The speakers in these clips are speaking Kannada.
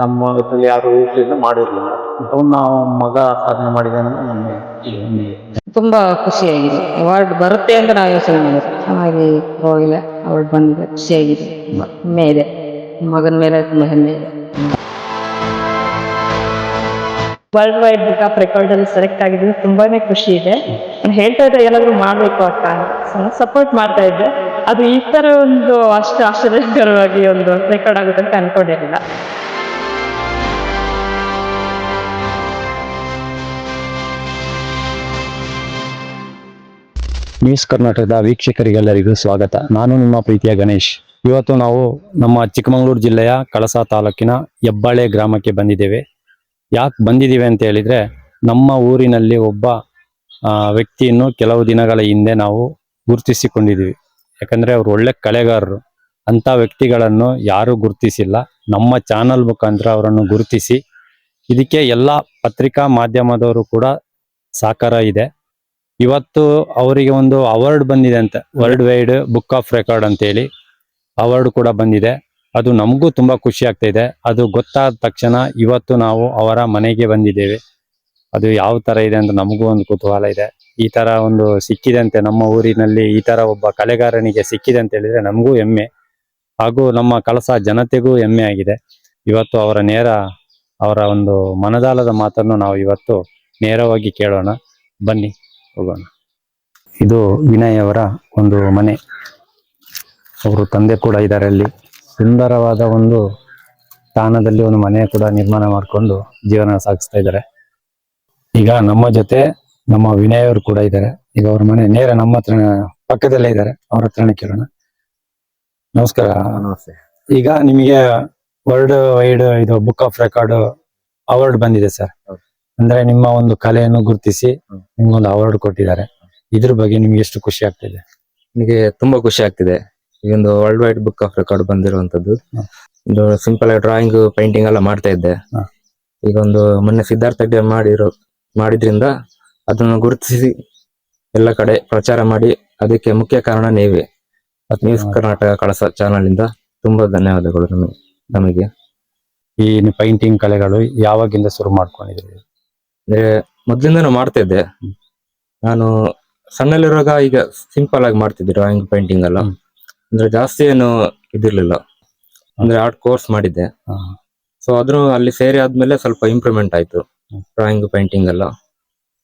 ನಮ್ಮ ಇದರಲ್ಲಿ ಯಾರು ಇದ್ರಿಂದ ಮಾಡಿರಲಿಲ್ಲ. ಅವನ್ನ ಮಗ ಸಾಧನೆ ಮಾಡಿದ್ದಾನೆ ನಮಗೆ. ತುಂಬಾ ಖುಷಿಯಾಗಿದೆ. ಅವಾರ್ಡ್ ಬರುತ್ತೆ ಅಂತ ನಾವು ಯೋಚನೆ ಮಾಡಿದ್ವಿ ಚೆನ್ನಾಗಿ ಹೋಗಿಲ್ಲ. ಅವಾರ್ಡ್ ಬಂದಿದೆ. ಖುಷಿಯಾಗಿದೆ. ಹೆಮ್ಮೆ ಇದೆ. ಮಗನ ಮೇಲೆ ತುಂಬ ಹೆಮ್ಮೆ ಇದೆ. World wide book of record ಅಲ್ಲಿ ಸೆಲೆಕ್ಟ್ ಆಗಿದ್ದು ತುಂಬಾನೇ ಖುಷಿ ಇದೆ. ನಾನು ಹೇಳ್ತಾ ಇದ್ದೆ ಎಲ್ಲಾದ್ರೂ ಮಾಡ್ಬೇಕು ಅಂತ. ಸಪೋರ್ಟ್ ಮಾಡ್ತಾ ಇದ್ದೆ. ಅದು ಈ ತರ ಒಂದು ಅಷ್ಟು ಆಶ್ಚರ್ಯಕರವಾಗಿ ಒಂದು ರೆಕಾರ್ಡ್ ಆಗುತ್ತೆ ಅಂತ ಅನ್ಕೊಂಡಿರಲಿಲ್ಲ. ನ್ಯೂಸ್ ಕರ್ನಾಟಕದ ವೀಕ್ಷಕರಿಗೆಲ್ಲರಿಗೂ ಸ್ವಾಗತ. ನಾನು ನಿಮ್ಮ ಪ್ರೀತಿಯ ಗಣೇಶ್. ಇವತ್ತು ನಾವು ನಮ್ಮ ಚಿಕ್ಕಮಗಳೂರು ಜಿಲ್ಲೆಯ ಕಳಸ ತಾಲೂಕಿನ ಹೆಬ್ಬಾಳೆ ಗ್ರಾಮಕ್ಕೆ ಬಂದಿದ್ದೇವೆ. ಯಾಕೆ ಬಂದಿದ್ದೀವಿ ಅಂತ ಹೇಳಿದ್ರೆ, ನಮ್ಮ ಊರಿನಲ್ಲಿ ಒಬ್ಬ ವ್ಯಕ್ತಿಯನ್ನು ಕೆಲವು ದಿನಗಳ ಹಿಂದೆ ನಾವು ಗುರುತಿಸಿಕೊಂಡಿದ್ದೀವಿ. ಯಾಕಂದ್ರೆ ಅವರು ಒಳ್ಳೆ ಕಲೆಗಾರರು. ಅಂತ ವ್ಯಕ್ತಿಗಳನ್ನು ಯಾರು ಗುರುತಿಸಿಲ್ಲ. ನಮ್ಮ ಚಾನಲ್ ಮುಖಾಂತರ ಅವರನ್ನು ಗುರುತಿಸಿ. ಇದಕ್ಕೆ ಎಲ್ಲ ಪತ್ರಿಕಾ ಮಾಧ್ಯಮದವರು ಕೂಡ ಸಾಕಾರ ಇದೆ. ಇವತ್ತು ಅವರಿಗೆ ಒಂದು ಅವಾರ್ಡ್ ಬಂದಿದೆ ಅಂತ world wide book of record ಅಂತ ಹೇಳಿ ಅವಾರ್ಡ್ ಕೂಡ ಬಂದಿದೆ. ಅದು ನಮಗೂ ತುಂಬಾ ಖುಷಿ ಆಗ್ತಾ ಇದೆ. ಅದು ಗೊತ್ತಾದ ತಕ್ಷಣ ಇವತ್ತು ನಾವು ಅವರ ಮನೆಗೆ ಬಂದಿದ್ದೇವೆ. ಅದು ಯಾವ ತರ ಇದೆ ಅಂತ ನಮಗೂ ಒಂದು ಕುತೂಹಲ ಇದೆ. ಈ ತರ ಒಂದು ಸಿಕ್ಕಿದೆ ಅಂತೆ ನಮ್ಮ ಊರಿನಲ್ಲಿ ಈ ತರ ಒಬ್ಬ ಕಲೆಗಾರನಿಗೆ ಸಿಕ್ಕಿದೆ ಅಂತ ಹೇಳಿದ್ರೆ ನಮಗೂ ಹೆಮ್ಮೆ. ಹಾಗೂ ನಮ್ಮ ಕಳಸ ಜನತೆಗೂ ಹೆಮ್ಮೆ ಆಗಿದೆ. ಇವತ್ತು ಅವರ ನೇರ, ಅವರ ಒಂದು ಮನದಾಳದ ಮಾತನ್ನು ನಾವು ಇವತ್ತು ನೇರವಾಗಿ ಕೇಳೋಣ. ಬನ್ನಿ. ಹೋಗೋಣ. ಇದು ವಿನಯ್ ಅವರ ಒಂದು ಮನೆ. ಅವರು ತಂದೆ ಕೂಡ ಇದ್ದಾರೆ ಅಲ್ಲಿ. ಸುಂದರವಾದ ಒಂದು ಸ್ಥಾನದಲ್ಲಿ ಒಂದು ಮನೆ ಕೂಡ ನಿರ್ಮಾಣ ಮಾಡಿಕೊಂಡು ಜೀವನ ಸಾಗಿಸ್ತಾ ಇದ್ದಾರೆ. ಈಗ ನಮ್ಮ ಜೊತೆ ನಮ್ಮ ವಿನಯ್ ಅವರು ಕೂಡ ಇದ್ದಾರೆ. ಈಗ ಅವ್ರ ಮನೆ ನೇರ ನಮ್ಮ ಹತ್ರ ಪಕ್ಕದಲ್ಲೇ ಇದ್ದಾರೆ. ಅವ್ರ ಹತ್ರನೇ ಕೇಳೋಣ. ನಮಸ್ಕಾರ. ನಮಸ್ತೆ. ಈಗ ನಿಮಗೆ ವರ್ಲ್ಡ್ ವೈಡ್ ಇದು ಬುಕ್ ಆಫ್ ರೆಕಾರ್ಡ್ ಅವಾರ್ಡ್ ಬಂದಿದೆ ಸರ್. ಅಂದ್ರೆ ನಿಮ್ಮ ಒಂದು ಕಲೆಯನ್ನು ಗುರುತಿಸಿ. ನಿಮ್ಗೊಂದು ಅವಾರ್ಡ್ ಕೊಟ್ಟಿದ್ದಾರೆ. ಇದ್ರ ಬಗ್ಗೆ ನಿಮ್ಗೆ ಎಷ್ಟು ಖುಷಿ ಆಗ್ತಿದೆ? ನಿಮಗೆ ತುಂಬಾ ಖುಷಿ ಆಗ್ತಿದೆ. ಈ ಒಂದು world wide book of record ಬಂದಿರುವಂತದ್ದು ಒಂದು ಸಿಂಪಲ್ ಆಗಿ ಡ್ರಾಯಿಂಗ್ ಪೇಂಟಿಂಗ್ ಎಲ್ಲ ಮಾಡ್ತಾ ಇದ್ದೆ. ಈಗ ಒಂದು ಮೊನ್ನೆ ಸಿದ್ಧಾರ್ಥ ಮಾಡಿರೋ ಮಾಡಿದ್ರಿಂದ ಅದನ್ನು ಗುರುತಿಸಿ ಎಲ್ಲ ಕಡೆ ಪ್ರಚಾರ ಮಾಡಿ ಅದಕ್ಕೆ ಮುಖ್ಯ ಕಾರಣ ನೀವೇ. ನ್ಯೂಸ್ ಕರ್ನಾಟಕ ಕಳಸ ಚಾನಲ್ ಇಂದ ತುಂಬಾ ಧನ್ಯವಾದಗಳು ನಮಗೆ ನಮಗೆ. ಈ ಪೈಂಟಿಂಗ್ ಕಲೆಗಳು ಯಾವಾಗಿಂದ ಶುರು ಮಾಡ್ಕೊಂಡಿದ್ರಿ ಅಂದ್ರೆ ಮೊದ್ಲಿಂದನೂ ಮಾಡ್ತಾ ಇದ್ದೆ. ನಾನು ಸಣ್ಣಲ್ಲಿರುವಾಗ ಈಗ ಸಿಂಪಲ್ ಆಗಿ ಮಾಡ್ತಿದ್ದೆ ಡ್ರಾಯಿಂಗ್ ಪೇಂಟಿಂಗ್ ಎಲ್ಲ. ಅಂದ್ರೆ ಜಾಸ್ತಿ ಏನು ಇದಿರ್ಲಿಲ್ಲ. ಅಂದ್ರೆ ಆರ್ಟ್ ಕೋರ್ಸ್ ಮಾಡಿದ್ದೆ. ಸೊ ಅದ್ರ ಅಲ್ಲಿ ಸೇರಿ ಆದ್ಮೇಲೆ ಸ್ವಲ್ಪ ಇಂಪ್ರೂವ್ಮೆಂಟ್ ಆಯ್ತು. ಡ್ರಾಯಿಂಗ್ ಪೇಂಟಿಂಗ್ ಎಲ್ಲ.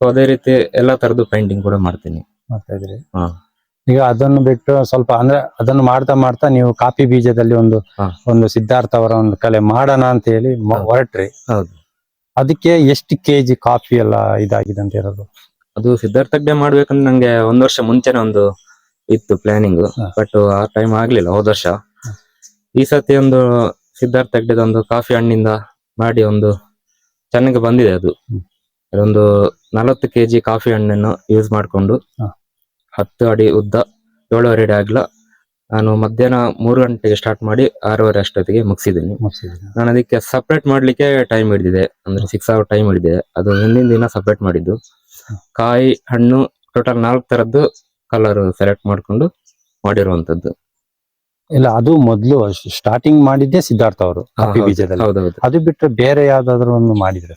ಸೊ ಅದೇ ರೀತಿ ಎಲ್ಲಾ ತರದ್ದು ಪೇಂಟಿಂಗ್ ಕೂಡ ಮಾಡ್ತೀನಿ. ಮಾಡ್ತಾ ಇದ್ರಿ ಹಾ. ಈಗ ಅದನ್ನು ಬಿಟ್ಟು ಸ್ವಲ್ಪ ಅಂದ್ರೆ ಅದನ್ನು ಮಾಡ್ತಾ ಮಾಡ್ತಾ ನೀವು ಕಾಫಿ ಬೀಜದಲ್ಲಿ ಒಂದು ಒಂದು ಸಿದ್ಧಾರ್ಥ ಅವರ ಒಂದು ಕಲೆ ಮಾಡೋಣ ಅಂತ ಹೇಳಿ ಹೊರಟ್ರಿ. ಹೌದು. ಅದಕ್ಕೆ ಎಷ್ಟು ಕೆಜಿ ಕಾಫಿ ಎಲ್ಲ ಇದಾಗಿದೆ ಅಂತ ಇರೋದು ಅದು ಸಿದ್ಧಾರ್ಥ ಹೆಗ್ಡೆ ಮಾಡ್ಬೇಕಂದ್ರೆ ನಂಗೆ ಒಂದ್ ವರ್ಷ ಮುಂಚೆನೆ ಒಂದು ಇತ್ತು ಪ್ಲಾನಿಂಗ್ ಬಟ್ ಆ ಟೈಮ್ ಆಗ್ಲಿಲ್ಲ ಹೋದ ವರ್ಷ. ಈ ಸತಿ ಒಂದು ಸಿದ್ಧಾರ್ಥ ಹೆಗ್ಡೆದ ಒಂದು ಕಾಫಿ ಹಣ್ಣಿಂದ ಮಾಡಿ ಒಂದು ಚೆನ್ನಾಗಿ ಬಂದಿದೆ ಅದು. ಅದೊಂದು ನಲವತ್ತು ಕೆಜಿ ಕಾಫಿ ಹಣ್ಣನ್ನು ಯೂಸ್ ಮಾಡಿಕೊಂಡು. ಹತ್ತು ಅಡಿ ಉದ್ದ ಏಳುವರೆ ಅಡಿ ಆಗ್ಲ ನಾನು ಮಧ್ಯಾಹ್ನ ಮೂರು ಗಂಟೆಗೆ ಸ್ಟಾರ್ಟ್ ಮಾಡಿ ಆರೂವರೆ ಅಷ್ಟೊತ್ತಿಗೆ ಮುಗಿಸಿದ್ದೀನಿ? ನಾನು ಅದಕ್ಕೆ ಸಪ್ರೇಟ್ ಮಾಡ್ಲಿಕ್ಕೆ ಟೈಮ್ ಹಿಡಿದಿದೆ. ಅಂದ್ರೆ ಸಿಕ್ಸ್ ಅವರ್ ಟೈಮ್ ಹಿಡಿದಿದೆ. ಅದು ಹಿಂದಿನ ದಿನ ಸಪ್ರೇಟ್ ಮಾಡಿದ್ದು. ಕಾಯಿ ಹಣ್ಣು ಟೋಟಲ್ ನಾಲ್ಕು ತರದ್ದು ಕಲರ್ ಸೆಲೆಕ್ಟ್ ಮಾಡ್ಕೊಂಡು ಮಾಡಿರುವಂತದ್ದು ಇಲ್ಲ ಅದು ಮೊದಲು ಸ್ಟಾರ್ಟಿಂಗ್ ಮಾಡಿದ್ದೆ ಸಿದ್ಧಾರ್ಥ ಅವರು ಕಾಫಿ ಬೀಜದಲ್ಲಿ. ಅದು ಬಿಟ್ಟರೆ ಬೇರೆ ಯಾವ್ದಾದ್ರು ಒಂದು ಮಾಡಿದ್ರೆ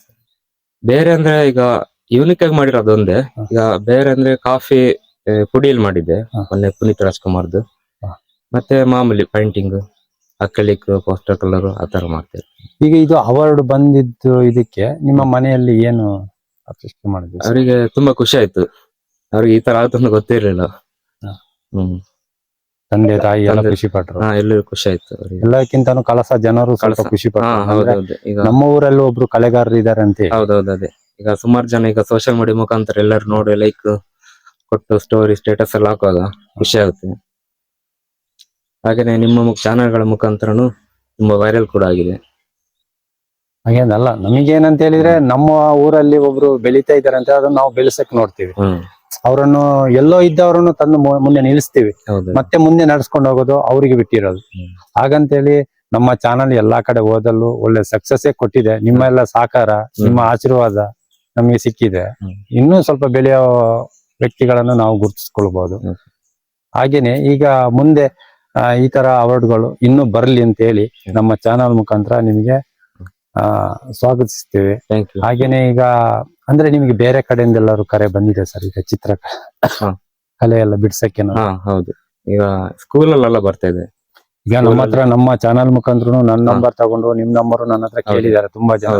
ಬೇರೆ ಅಂದ್ರೆ ಈಗ ಯೂನಿಕ್ ಆಗಿ ಮಾಡಿರೋದು ಒಂದೇ. ಈಗ ಬೇರೆ ಅಂದ್ರೆ ಕಾಫಿ ಪುಡಿಯಲ್ಲಿ ಮಾಡಿದ್ದೆ. ಮೊನ್ನೆ ಪುನೀತ್ ರಾಜ್ಕುಮಾರ್ದು. ಮತ್ತೆ ಮಾಮೂಲಿ ಪೇಂಟಿಂಗ್ ಅಕ್ರಲಿಕ್ ಪೋಸ್ಟರ್ ಕಲರ್ ಆ ತರ ಮಾಡ್ತೇವೆ. ಈಗ ಇದು ಅವಾರ್ಡ್ ಬಂದಿದ್ದು ಇದಕ್ಕೆ ನಿಮ್ಮ ಮನೆಯಲ್ಲಿ ಏನು ಮಾಡಿದ್ರಿ ಅವರಿಗೆ ತುಂಬಾ ಖುಷಿ ಆಯ್ತು. ಅವ್ರಿಗೆ ಈ ತರ ಆಗುತ್ತಂತ ಗೊತ್ತಿರ್ಲಿಲ್ಲ. ಹ್ಮ್. ತಂದೆ ತಾಯಿ ಎಲ್ಲ ತಂದೆ- ಖುಷಿ ಪಟ್ರು. ಎಲ್ಲರೂ ಖುಷಿ ಆಯ್ತು ಎಲ್ಲಕ್ಕಿಂತ ಎಲ್ಲಕ್ಕಿಂತಾನು ಕಳಸ ಜನರು ಸ್ವಲ್ಪ ಕಳಸ. ಖುಷಿ ಹಾ ಪಟ್ರು ಅಂದ್ರೆ ಹೌದೌದು ಈಗ ನಮ್ಮ ಊರಲ್ಲಿ ಒಬ್ರು ಕಲೆಗಾರರು ಇದಾರೆ ಅಂತ ಹೇಳಿ. ಹೌದೌದು ಅದೇ. ಈಗ ಸುಮಾರು ಜನ ಈಗ ಸೋಷಿಯಲ್ ಮೀಡಿಯಾ ಮುಖಾಂತರ ಎಲ್ಲರೂ ನೋಡಿ ಲೈಕ್ ಕೊಟ್ಟು ಸ್ಟೋರಿ ಸ್ಟೇಟಸ್ ಎಲ್ಲ ಹಾಕುವಾಗ ಖುಷಿ ಆಗುತ್ತೆ. ಹಾಗೇನೆ ನಿಮ್ಮ ಚಾನೆಲ್ಗಳ ಮುಖಾಂತರನು ತುಂಬಾ ವೈರಲ್ ಕೂಡ ಆಗಿದೆ. ಹಾಗೇನಲ್ಲ ನಮಗೇನಂತ ಹೇಳಿದ್ರೆ ನಮ್ಮ ಊರಲ್ಲಿ ಒಬ್ರು ಬೆಳೀತಾ ಇದಾರೆ ಅಂತ ಅದನ್ನ ನಾವು ಬೆಳೆಸಕ್ ನೋಡ್ತೀವಿ. ಅವರನ್ನು ಎಲ್ಲೋ ಇದ್ದವರನ್ನು ತಂದು ಮುಂದೆ ನಿಲ್ಲಿಸ್ತೀವಿ. ಮತ್ತೆ ಮುಂದೆ ನಡ್ಸ್ಕೊಂಡು ಹೋಗೋದು ಅವರಿಗೆ ಬಿಟ್ಟಿರೋದು. ಹಾಗಂತ ಹಾಗಂತೇಳಿ ನಮ್ಮ ಚಾನಲ್ ಎಲ್ಲಾ ಕಡೆ ಓದಲು ಒಳ್ಳೆ ಸಕ್ಸಸ್ ಕೊಟ್ಟಿದೆ. ನಿಮ್ಮ ಎಲ್ಲ ಸಹಕಾರ ನಿಮ್ಮ ಆಶೀರ್ವಾದ ನಮಗೆ ಸಿಕ್ಕಿದೆ. ಇನ್ನೂ ಸ್ವಲ್ಪ ಬೆಳೆಯೋ ವ್ಯಕ್ತಿಗಳನ್ನು ನಾವು ಗುರುತಿಸ್ಕೊಳ್ಬಹುದು. ಹಾಗೇನೆ ಈಗ ಮುಂದೆ ಈ ತರ ಅವಾರ್ಡ್ಗಳು ಇನ್ನು ಬರ್ಲಿ ಅಂತ ಹೇಳಿ. ನಮ್ಮ ಚಾನಲ್ ಮುಖಾಂತರ ನಿಮಗೆ ಆ, ಸ್ವಾಗತಿಸ್ತೇವೆ ಹಾಗೇನೆ ಈಗ ಅಂದ್ರೆ ನಿಮಗೆ ಬೇರೆ ಕಡೆಯಿಂದ ಎಲ್ಲರೂ ಕರೆ ಬಂದಿದೆ ಸರ್ ಈಗ ಚಿತ್ರ ಕಲೆ ಎಲ್ಲ ಬಿಡ್ಸಕ್ಕೆ ಹೌದು. ಈಗ ಸ್ಕೂಲಲ್ಲೆಲ್ಲ ಬರ್ತಾ ಇದೆ. ಈಗ ನಮ್ಮ ಹತ್ರ ನಮ್ಮ ಚಾನಲ್ ಮುಖಾಂತರ ನನ್ನ ನಂಬರ್ ತಗೊಂಡು ನಿಮ್ ನಂಬರ್ ನನ್ನ ಹತ್ರ. ಕೇಳಿದ್ದಾರೆ ತುಂಬಾ ಜನ.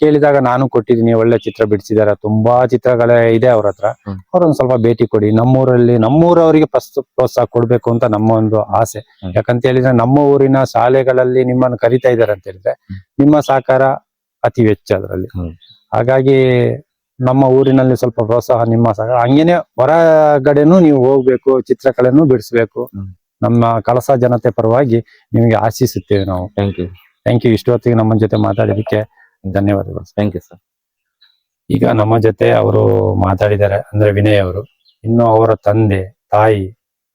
ಕೇಳಿದಾಗ ನಾನು ಕೊಟ್ಟಿದ್ದೀನಿ ಒಳ್ಳೆ ಚಿತ್ರ ಬಿಡಿಸಿದಾರೆ ತುಂಬಾ ಚಿತ್ರಗಳೇ ಇದೆ ಅವ್ರ ಹತ್ರ. ಅವ್ರೊಂದ್ ಸ್ವಲ್ಪ ಭೇಟಿ ಕೊಡಿ. ನಮ್ಮೂರಲ್ಲಿ ನಮ್ಮೂರವರಿಗೆ ಫಸ್ಟ್ ಪ್ರೋತ್ಸಾಹ ಕೊಡ್ಬೇಕು ಅಂತ ನಮ್ಮ ಒಂದು ಆಸೆ. ಯಾಕಂತ ಹೇಳಿದ್ರೆ ನಮ್ಮ ಊರಿನ ಶಾಲೆಗಳಲ್ಲಿ ನಿಮ್ಮನ್ನು ಕರಿತಾ ಇದ್ದಾರೆ ಅಂತ ಹೇಳಿದ್ರೆ ನಿಮ್ಮ ಸಹಕಾರ ಅತಿ ಹೆಚ್ಚು ಅದರಲ್ಲಿ. ಹಾಗಾಗಿ ನಮ್ಮ ಊರಿನಲ್ಲಿ ಸ್ವಲ್ಪ ಪ್ರೋತ್ಸಾಹ ನಿಮ್ಮ ಸಹಕಾರ ಹಂಗೇನೆ ಹೊರಗಡೆನೂ ನೀವು ಹೋಗ್ಬೇಕು ಚಿತ್ರಕಲೆನೂ ಬಿಡಿಸ್ಬೇಕು. ನಮ್ಮ ಕಳಸ ಜನತೆ ಪರವಾಗಿ ನಿಮಗೆ ಆಶಿಸುತ್ತೇವೆ ನಾವು. ಥ್ಯಾಂಕ್ ಯು ಥ್ಯಾಂಕ್ ಯು ಇಷ್ಟೊತ್ತಿಗೆ ನಮ್ಮ ಜೊತೆ ಮಾತಾಡಿದಕ್ಕೆ ಧನ್ಯವಾದಗಳು. ಥ್ಯಾಂಕ್ ಯು ಸರ್ ಈಗ ನಮ್ಮ ಜೊತೆ ಅವರು ಮಾತಾಡಿದ್ದಾರೆ. ಅಂದ್ರೆ ವಿನಯ್ ಅವರು. ಇನ್ನು ಅವರ ತಂದೆ ತಾಯಿ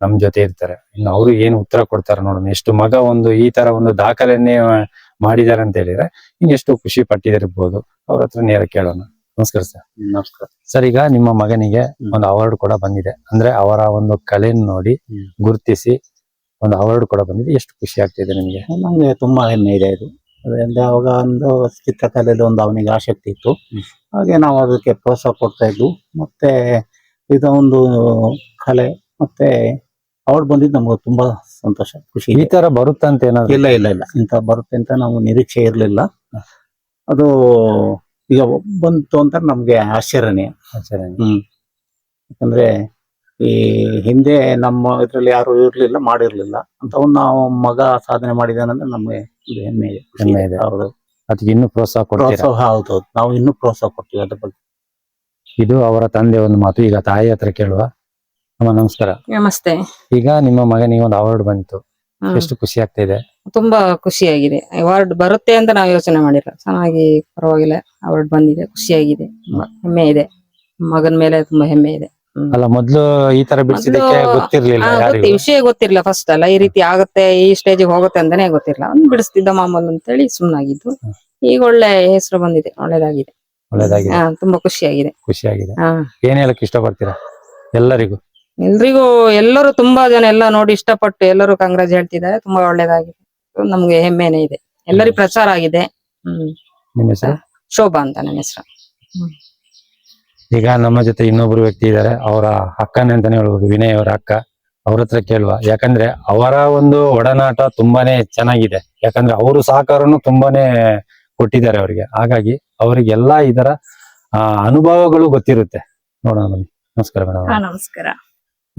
ನಮ್ಮ ಜೊತೆ ಇರ್ತಾರೆ. ಇನ್ನು ಅವರು ಏನು ಉತ್ತರ ಕೊಡ್ತಾರೆ ನೋಡೋಣ. ಎಷ್ಟು ಮಗ ಒಂದು ಈ ತರ ಒಂದು ದಾಖಲೆಯನ್ನೇ ಮಾಡಿದ್ದಾರೆ ಅಂತ ಹೇಳಿದ್ರೆ ಇನ್ನು ಎಷ್ಟು ಖುಷಿ ಪಟ್ಟಿದಿರ್ಬೋದು ಅವ್ರ ಹತ್ರ ನೇರ ಕೇಳೋಣ. ನಮಸ್ಕಾರ ಸರ್. ನಮಸ್ಕಾರ. ಸರ್ ಈಗ ನಿಮ್ಮ ಮಗನಿಗೆ ಒಂದು ಅವಾರ್ಡ್ ಕೂಡ ಬಂದಿದೆ. ಅಂದ್ರೆ ಅವರ ಒಂದು ಕಲೆಯನ್ನು ನೋಡಿ ಗುರುತಿಸಿ ಒಂದು ಅವಾರ್ಡ್ ಕೂಡ ಬಂದಿದೆ. ಎಷ್ಟು ಖುಷಿ ಆಗ್ತಿದೆ ನಿಮಗೆ? ನಮ್ಗೆ ತುಂಬಾ ಹೆಮ್ಮೆ ಇದೆ ಇದು. ಅದರಿಂದ ಅವಾಗ ಒಂದು ಚಿತ್ರಕಲೆಯಲ್ಲಿ ಒಂದು ಅವನಿಗೆ ಆಸಕ್ತಿ ಇತ್ತು. ಹಾಗೆ ನಾವು ಅದಕ್ಕೆ ಪ್ರೋತ್ಸಾಹ ಕೊಡ್ತಾ ಇದ್ವು. ಮತ್ತೆ ಇದೊಂದು ಕಲೆ. ಮತ್ತೆ ಅವ್ರು ಬಂದಿದ್ದು ನಮ್ಗೆ ತುಂಬಾ ಸಂತೋಷ ಖುಷಿ ಈ ತರ ಬರುತ್ತಂತ ಏನಾದ್ರು? ಇಲ್ಲ ಇಲ್ಲ ಇಲ್ಲ. ಇಂತ ಬರುತ್ತೆ ಅಂತ ನಾವು ನಿರೀಕ್ಷೆ ಇರ್ಲಿಲ್ಲ. ಅದು ಈಗ ಬಂತು ಅಂತ ನಮ್ಗೆ ಆಶ್ಚರ್ಯನೇ. ಆಚರಣೆ ಹ್ಮ್. ಯಾಕಂದ್ರೆ ಈ ಹಿಂದೆ ನಮ್ಮ ಇದ್ರಲ್ಲಿ ಯಾರು ಇರ್ಲಿಲ್ಲ ಮಾಡಿರ್ಲಿಲ್ಲ. ಅಂತ ನಾವು ಮಗ ಸಾಧನೆ ಮಾಡಿದಾನಂದ್ರೆ ನಮ್ಗೆ ಇದು ಹೆಮ್ಮೆ ಇದೆ, ಖುಷಿ ಹೆಮ್ಮೆ ಇದೆ. ಹೌದು. ಅದಕ್ಕೆ ಇನ್ನು ಪ್ರೋತ್ಸಾಹ ಕೊಡ್ತೀರಾ? ಪ್ರೋತ್ಸಾಹ ಹೌದು ನಾವು ಇನ್ನೂ ಪ್ರೋತ್ಸಾಹ ಕೊಡ್ತೀವಿ ಅದ್ರ ಬಗ್ಗೆ. ಇದು ಅವರ ತಂದೆ ಒಂದು ಮಾತು. ಈಗ ತಾಯಿ ಹತ್ರ ಕೇಳುವ. ಅಮ್ಮ ನಮಸ್ಕಾರ. ನಮಸ್ತೆ. ಈಗ ನಿಮ್ಮ ಮಗನಿಗೆ ಒಂದು ಅವಾರ್ಡ್ ಬಂತು. ಹ್ಮ್. ಎಷ್ಟು ಖುಷಿ ಆಗ್ತಾ ಇದೆ? ತುಂಬಾ ಖುಷಿಯಾಗಿದೆ. ಅವಾರ್ಡ್ ಬರುತ್ತೆ ಅಂತ ನಾವು ಯೋಚನೆ ಮಾಡಿಲ್ಲ. ಚೆನ್ನಾಗಿ ಪರವಾಗಿಲ್ಲ. ಅವಾರ್ಡ್ ಬಂದಿದೆ. ಖುಷಿಯಾಗಿದೆ. ತುಂಬಾ ಹೆಮ್ಮೆ ಇದೆ. ಮಗನ ಮೇಲೆ ತುಂಬಾ ಹೆಮ್ಮೆ ಇದೆ. ಹ್ಮ್. ಅಲ್ಲ ಮೊದ್ಲು ಈ ತರ ಬಿಡಿಸಿದಕ್ಕೆ ಮೊದ್ಲು- ಗೊತ್ತಿರ್ಲಿಲ್ಲ ಆ, ಗೊತ್ತಿ ಯಾರಿಗೂ. ವಿಷಯ ಗೊತ್ತಿರ್ಲಿಲ್ಲ ಫಸ್ಟ್ ಅಲ್ಲ. ಈ ರೀತಿ ಆಗುತ್ತೆ ಈ ಸ್ಟೇಜ್ ಹೋಗುತ್ತೆ ಅಂತಾನೆ ಗೊತ್ತಿಲ್ಲ ಅವ್ನು ಬಿಡಿಸ್ತಿದ್ದ ಅಂತ ಅಂತೇಳಿ ಸುಮ್ನಾಗಿದ್ದು. ಈಗ ಒಳ್ಳೆ ಹೆಸರು ಬಂದಿದೆ. ಒಳ್ಳೇದಾಗಿದೆ. ಒಳ್ಳೇದಾಗಿದೆ. ಹಾ ತುಂಬಾ ಖುಷಿಯಾಗಿದೆ. ಖುಷಿಯಾಗಿದೆ. ಹಾ. ಏನ್ ಹೇಳಕ್ ಇಷ್ಟಪಡ್ತೀರಾ? ಎಲ್ಲರಿಗೂ. ಎಲ್ರಿಗೂ ಎಲ್ಲರೂ ತುಂಬಾ ಜನ ಎಲ್ಲ ನೋಡಿ ಇಷ್ಟಪಟ್ಟು ಎಲ್ಲರೂ ಕಾಂಗ್ರೆಸ್ ಹೇಳ್ತಿದ್ದಾರೆ. ತುಂಬಾ ಒಳ್ಳೇದಾಗಿದೆ. ನಮ್ಗೆ ಹೆಮ್ಮೆನೆ ಇದೆ. ಎಲ್ಲರಿಗೂ ಪ್ರಚಾರ ಆಗಿದೆ. ಹ್ಮ್. ನಿಮ್ಮ ಹೆಸರು? ಶೋಭಾ ಅಂತ ನನ್ನ ಹೆಸರು. ಈಗ ನಮ್ಮ ಜೊತೆ ಇನ್ನೊಬ್ರು ವ್ಯಕ್ತಿ ಇದ್ದಾರೆ. ಅವರ ಅಕ್ಕನೇ ಅಂತಾನೆ ಹೇಳ್ಬೋದು. ವಿನಯ್ ಅವರ ಅಕ್ಕ. ಅವ್ರ ಹತ್ರ ಕೇಳುವ. ಯಾಕಂದ್ರೆ ಅವರ ಒಂದು ಒಡನಾಟ ತುಂಬಾನೇ ಚೆನ್ನಾಗಿದೆ. ಯಾಕಂದ್ರೆ ಅವರು ಸಹಕಾರನು ತುಂಬಾನೇ ಕೊಟ್ಟಿದ್ದಾರೆ ಅವರಿಗೆ. ಹಾಗಾಗಿ ಅವರಿಗೆಲ್ಲಾ ಇದರ ಆ, ಅನುಭವಗಳು ಗೊತ್ತಿರುತ್ತೆ. ನೋಡೋಣ ಬನ್ನಿ. ನಮಸ್ಕಾರ ಹಾ ಮೇಡಮ್ ನಮಸ್ಕಾರ.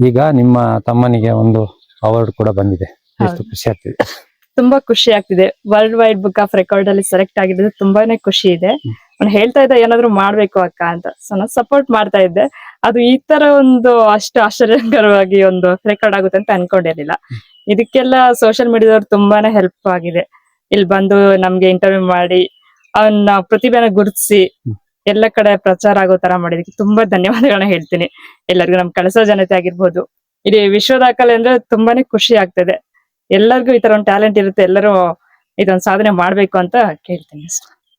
ಈಗ ನಿಮ್ಮ ತಮ್ಮನಿಗೆ ಒಂದು ಅವಾರ್ಡ್ ಕೂಡ ಬಂದಿದೆ. ಎಷ್ಟು ಖುಷಿ ಆಗ್ತಿದೆ. ತುಂಬಾ ಖುಷಿ ಆಗ್ತಿದೆ. World wide book of record ಅಲ್ಲಿ ಸೆಲೆಕ್ಟ್ ಆಗಿದ್ದು ತುಂಬಾನೇ ಖುಷಿ ಇದೆ. ಅವ್ನು ಹೇಳ್ತಾ ಇದ್ದ ಏನಾದ್ರು ಮಾಡ್ಬೇಕು ಅಕ್ಕ ಅಂತ. ಸೊ ನಾನು ಸಪೋರ್ಟ್ ಮಾಡ್ತಾ ಇದ್ದೆ. ಅದು ಈ ತರ ಒಂದು ಅಷ್ಟು ಆಶ್ಚರ್ಯಕರವಾಗಿ ಒಂದು ರೆಕಾರ್ಡ್ ಆಗುತ್ತೆ ಅಂತ ಅನ್ಕೊಂಡಿರ್ಲಿಲ್ಲ. ಇದಕ್ಕೆಲ್ಲ ಸೋಷಿಯಲ್ ಮೀಡಿಯಾದವ್ರು ತುಂಬಾನೇ ಹೆಲ್ಪ್ ಆಗಿದೆ. ಇಲ್ಲಿ ಬಂದು ನಮ್ಗೆ ಇಂಟರ್ವ್ಯೂ ಮಾಡಿ ಅವನ್ನ ಪ್ರತಿಭೆನ ಗುರುತಿಸಿ ಎಲ್ಲ ಕಡೆ ಪ್ರಚಾರ ಆಗೋ ತರ ಮಾಡಿದಕ್ಕೆ ತುಂಬಾ ಧನ್ಯವಾದಗಳನ್ನ ಹೇಳ್ತೀನಿ. ಎಲ್ಲರಿಗೂ ನಮ್ ಕಳಸ ಜನತೆ ಆಗಿರ್ಬೋದು. ಇಡೀ ವಿಶ್ವ ದಾಖಲೆ ಅಂದ್ರೆ ತುಂಬಾನೇ ಖುಷಿ ಆಗ್ತದೆ. ಎಲ್ಲರಿಗೂ ಈ ತರ ಒಂದು ಟ್ಯಾಲೆಂಟ್ ಇರುತ್ತೆ ಎಲ್ಲರೂ ಇದೊಂದು ಸಾಧನೆ ಮಾಡ್ಬೇಕು ಅಂತ ಕೇಳ್ತೀನಿ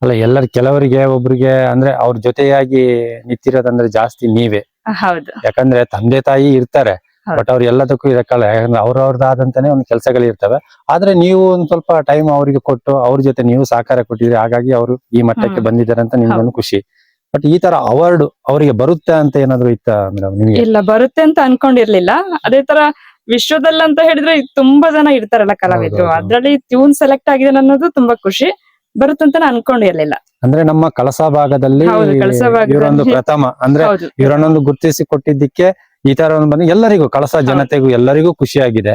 ಅಲ್ಲ ಎಲ್ಲರ ಕೆಲವರಿಗೆ ಒಬ್ರಿಗೆ ಅಂದ್ರೆ ಅವ್ರ ಜೊತೆಯಾಗಿ ನಿಂತಿರೋದಂದ್ರೆ ಜಾಸ್ತಿ ನೀವೇ. ಹೌದು. ಯಾಕಂದ್ರೆ ತಂದೆ ತಾಯಿ ಇರ್ತಾರೆ ಬಟ್ ಅವ್ರ ಎಲ್ಲದಕ್ಕೂ ಇರಕ್ಕಲ್ಲ ಯಾಕಂದ್ರೆ ಅವ್ರವ್ರದ್ದಾದಂತಾನೆ ಒಂದು ಕೆಲಸಗಳು ಇರ್ತವೆ. ಆದ್ರೆ ನೀವು ಒಂದ್ ಸ್ವಲ್ಪ ಟೈಮ್ ಅವರಿಗೆ ಕೊಟ್ಟು ಅವ್ರ ಜೊತೆ ನೀವು ಸಹಕಾರ ಕೊಟ್ಟಿದ್ರಿ ಹಾಗಾಗಿ ಅವರು ಈ ಮಟ್ಟಕ್ಕೆ ಬಂದಿದ್ದಾರೆ ಅಂತ ನಿಮ್ಗೊಂದು. ಖುಷಿ. ಬಟ್ ಈ ತರ ಅವಾರ್ಡ್ ಅವರಿಗೆ ಬರುತ್ತೆ ಅಂತ ಏನಾದ್ರು ಇತ್ತ ಮೇಡಮ್ ನಿಮಗೆ? ಇಲ್ಲ ಬರುತ್ತೆ ಅಂತ ಅನ್ಕೊಂಡಿರ್ಲಿಲ್ಲ. ಅದೇ ತರ ವಿಶ್ವದಲ್ಲಿ ಅಂತ ಹೇಳಿದ್ರೆ ತುಂಬಾ ಜನ ಇರ್ತಾರಲ್ಲ ಕಲಾವಿದ್ರು. ಅದ್ರಲ್ಲಿ ಟ್ಯೂನ್ ಸೆಲೆಕ್ಟ್ ಆಗಿದೆ ಅನ್ನೋದು ತುಂಬಾ ಖುಷಿ. ಬರುತ್ತಂತ ನಾನು ಅನ್ಕೊಂಡಿರ್ಲಿಲ್ಲ ಅಂದ್ರೆ ನಮ್ಮ ಕಳಸಾ ಭಾಗದಲ್ಲಿ ಹೌದು, ಕಳಸ ಭಾಗದಲ್ಲಿ- ಇವರೊಂದು ಪ್ರಥಮ. ಅಂದ್ರೆ ಇವರನ್ನೊಂದು ಗುರುತಿಸಿ ಕೊಟ್ಟಿದ್ದಕ್ಕೆ ಈ ತರ ಒಂದು ಬಂದು ಎಲ್ಲರಿಗೂ ಕಳಸ ಜನತೆಗೂ ಎಲ್ಲರಿಗೂ ಖುಷಿಯಾಗಿದೆ.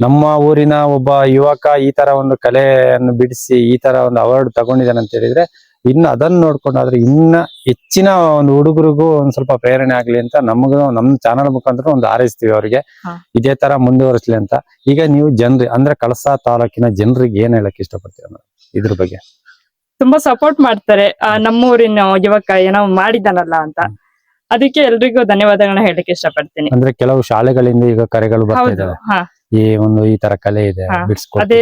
ನಮ್ಮ ಊರಿನ ಒಬ್ಬ ಯುವಕ ಈ ತರ ಒಂದು ಕಲೆಯನ್ನು ಬಿಡಿಸಿ ಈ ತರ ಒಂದು ಅವಾರ್ಡ್ ತಗೊಂಡಿದ್ದಾನೆ ಅಂತ ಹೇಳಿದ್ರೆ ಇನ್ನು ಅದನ್ನ ನೋಡ್ಕೊಂಡಾದ್ರೆ ಇನ್ನ ಹೆಚ್ಚಿನ ಒಂದು ಹುಡುಗರಿಗೂ ಒಂದ್ ಸ್ವಲ್ಪ ಪ್ರೇರಣೆ ಆಗ್ಲಿ ಅಂತ ನಮಗೂ ನಮ್ ಚಾನಲ್ ಮುಖಾಂತರ ಒಂದು ಹಾರೈಸ್ತೀವಿ ಅವರಿಗೆ. ಇದೇ ತರ ಮುಂದುವರಿಸ್ಲಿ ಅಂತ. ಈಗ ನೀವು ಜನರಿ ಅಂದ್ರೆ ಕಳಸಾ ತಾಲೂಕಿನ ಜನರಿಗೆ ಏನ್ ಹೇಳಕ್ ಇಷ್ಟಪಡ್ತೀರ? ಇದ್ರ ಬಗ್ಗೆ. ತುಂಬಾ ಸಪೋರ್ಟ್ ಮಾಡ್ತಾರೆ. ನಮ್ಮೂರಿನ ಯುವಕ ಏನೋ ಮಾಡಿದ್ದಾನಲ್ಲ ಅಂತ. ಅದಕ್ಕೆ ಎಲ್ರಿಗೂ ಧನ್ಯವಾದಗಳನ್ನ ಹೇಳಲಿಕ್ಕೆ ಇಷ್ಟಪಡ್ತೀನಿ. ಅಂದ್ರೆ ಕೆಲವು ಶಾಲೆಗಳಿಂದ ಈಗ ಕರೆಗಳು ಬರ್ತಾ ಇದಾವೆ. ಈ ಒಂದು ಈ ತರ ಕಲೆ ಇದೆ. ಅದೇ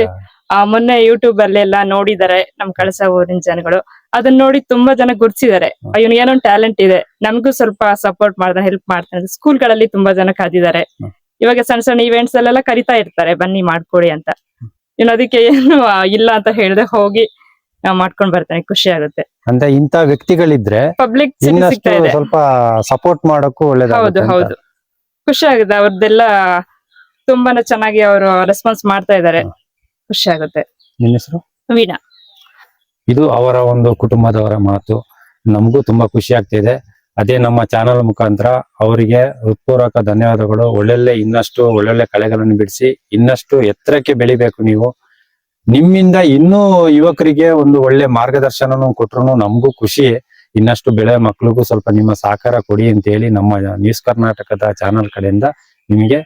ಮೊನ್ನೆ ಯೂಟ್ಯೂಬ್ ಅಲ್ಲೆಲ್ಲ ನೋಡಿದ್ದಾರೆ ನಮ್ ಕಳಸ ಊರಿನ ಜನಗಳು. ಅದನ್ನ ನೋಡಿ ತುಂಬಾ ಜನ ಗುರ್ಸಿದ್ದಾರೆ ಇವನ್ ಏನೋ ಟ್ಯಾಲೆಂಟ್ ಇದೆ. ನಮಗೂ ಸ್ವಲ್ಪ ಸಪೋರ್ಟ್ ಮಾಡ್ದ ಹೆಲ್ಪ್ ಮಾಡ್ತಾನೆ ಸ್ಕೂಲ್ಗಳಲ್ಲಿ ತುಂಬಾ ಜನ ಕಾದಿದ್ದಾರೆ ಇವಾಗ ಸಣ್ಣ ಸಣ್ಣ ಇವೆಂಟ್ಸ್ ಅಲ್ಲೆಲ್ಲ ಕರಿತಾ ಇರ್ತಾರೆ. ಬನ್ನಿ ಮಾಡ್ಕೊಡಿ ಅಂತ. ಇನ್ನು ಅದಕ್ಕೆ ಏನು ಇಲ್ಲ ಅಂತ ಹೇಳ್ದೆ ಹೋಗಿ ಮಾಡ್ಕೊಂಡ್ ಬರ್ತೇನೆ. ಖುಷಿ ಆಗುತ್ತೆ. ಅಂದ್ರೆ ಇಂತ ವ್ಯಕ್ತಿಗಳಿದ್ರೆ ಪಬ್ಲಿಕ್ ಸ್ವಲ್ಪ ಸಪೋರ್ಟ್ ಮಾಡಕ್ಕೂ ಹೌದು ಹೌದು. ಖುಷಿ ಆಗುತ್ತೆ. ಅವ್ರದ್ದೆಲ್ಲ ತುಂಬಾನೇ ಚೆನ್ನಾಗಿ ಅವರು ರೆಸ್ಪಾನ್ಸ್ ಮಾಡ್ತಾ ಇದ್ದಾರೆ. ಖುಷಿ ಆಗುತ್ತೆ. ವೀಣಾ. ಇದು ಅವರ ಒಂದು ಕುಟುಂಬದವರ ಮಾತು. ನಮಗೂ ತುಂಬಾ ಖುಷಿ ಆಗ್ತಿದೆ. ಅದೇ ನಮ್ಮ ಚಾನಲ್ ಮುಖಾಂತರ ಅವರಿಗೆ ಹೃತ್ಪೂರ್ವಕ ಧನ್ಯವಾದಗಳು. ಒಳ್ಳೊಳ್ಳೆ ಇನ್ನಷ್ಟು ಒಳ್ಳೊಳ್ಳೆ ಕಲೆಗಳನ್ನು ಬಿಡಿಸಿ ಇನ್ನಷ್ಟು ಎತ್ತರಕ್ಕೆ ಬೆಳಿಬೇಕು ನೀವು. ನಿಮ್ಮಿಂದ ಇನ್ನೂ ಯುವಕರಿಗೆ ಒಂದು ಒಳ್ಳೆ ಮಾರ್ಗದರ್ಶನನು ಕೊಟ್ರು ನಮಗೂ ಖುಷಿ. ಇನ್ನಷ್ಟು ಬೆಳೆ ಮಕ್ಳಿಗೂ ಸ್ವಲ್ಪ ನಿಮ್ಮ ಸಹಕಾರ ಕೊಡಿ ಅಂತ ಹೇಳಿ ನಮ್ಮ ನ್ಯೂಸ್ ಕರ್ನಾಟಕದ ಚಾನಲ್ ಕಡೆಯಿಂದ ನಿಮಗೆ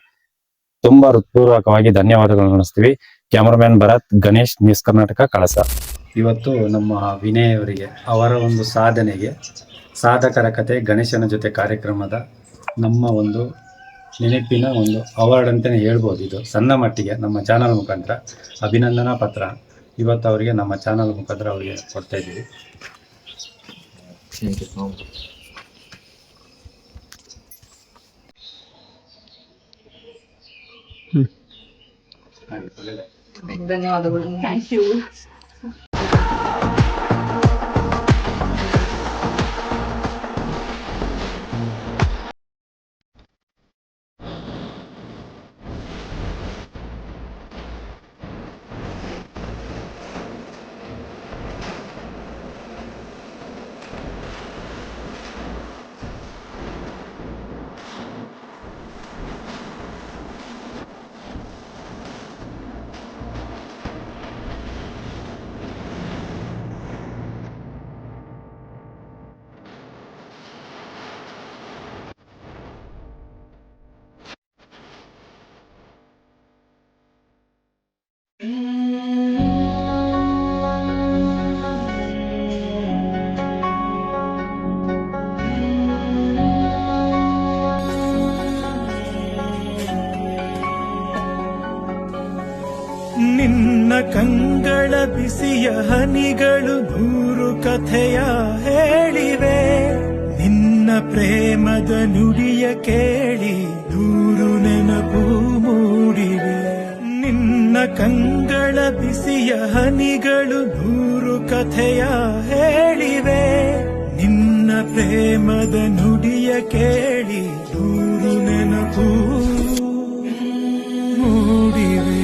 ತುಂಬಾ ಹೃತ್ಪೂರ್ವಕವಾಗಿ ಧನ್ಯವಾದಗಳನ್ನು ನಡೆಸ್ತೀವಿ ಕ್ಯಾಮರಾಮ್ಯಾನ್ ಭರತ್, ಗಣೇಶ್ ನ್ಯೂಸ್ ಕರ್ನಾಟಕ ಕಳಸ. ಇವತ್ತು ನಮ್ಮ ವಿನಯ್ ಅವರಿಗೆ ಅವರ ಒಂದು ಸಾಧನೆಗೆ ಸಾಧಕರ ಕತೆ ಗಣೇಶನ ಜೊತೆ ಕಾರ್ಯಕ್ರಮದ ನಮ್ಮ ಒಂದು ನೆನಪಿನ ಒಂದು ಅವಾರ್ಡ್ ಅಂತಲೇ ಹೇಳ್ಬೋದು ಇದು. ಸಣ್ಣ ಮಟ್ಟಿಗೆ ನಮ್ಮ ಚಾನಲ್ ಮುಖಾಂತರ ಅಭಿನಂದನಾ ಪತ್ರ ಇವತ್ತು ಅವರಿಗೆ ನಮ್ಮ ಚಾನಲ್ ಮುಖಾಂತರ ಅವರಿಗೆ ಕೊಡ್ತಾ ಇದ್ದೀವಿ. ಧನ್ಯವಾದಗಳು. ಕಥೆಯ ಹೇಳಿವೆ. ನಿನ್ನ ಪ್ರೇಮದ ನುಡಿಯ ಕೇಳಿ ದೂರು ನೆನಪು ಮೂಡಿವೆ. ನಿನ್ನ ಕಂಗಳ ಬಿಸಿಯ ಹನಿಗಳು ದೂರು ಕಥೆಯ ಹೇಳಿವೆ. ನಿನ್ನ ಪ್ರೇಮದ ನುಡಿಯ ಕೇಳಿ ದೂರು ನೆನಪು ಮೂಡಿವೆ.